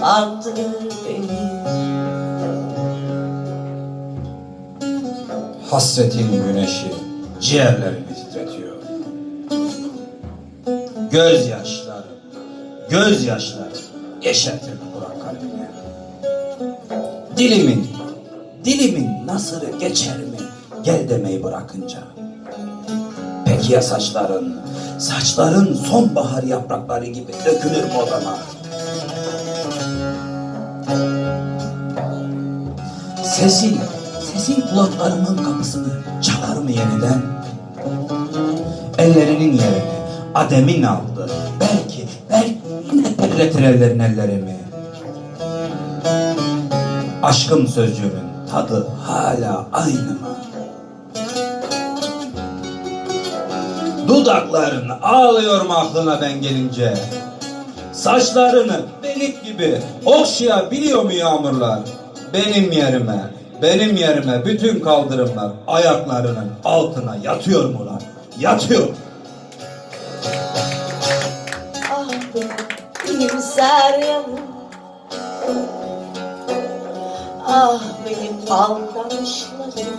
sardı beni Hasretin güneşi ciğerlerimi titretiyor. Gözyaşları, gözyaşları yeşertir kurak kalbimi. Dilimin, dilimin nasırı geçer mi gel demeyi bırakınca. Peki ya saçların, saçların sonbahar yaprakları gibi dökülür mü odama? Sesin, sesin kulaklarımın kapısını çalar mı yeniden? Ellerinin yerini Adem'in aldı. Belki, belki yine terletir ellerin ellerimi. Aşkım sözcüğünün tadı hala aynı mı? Dudakların ağlıyor mu aklına ben gelince? Saçlarını benim gibi okşayabiliyor mu yağmurlar? Benim yerime, benim yerime bütün kaldırımlar ayaklarının altına yatıyor mu lan? Yatıyor. Ah benim iyimser yanım Ah benim aldanışlarım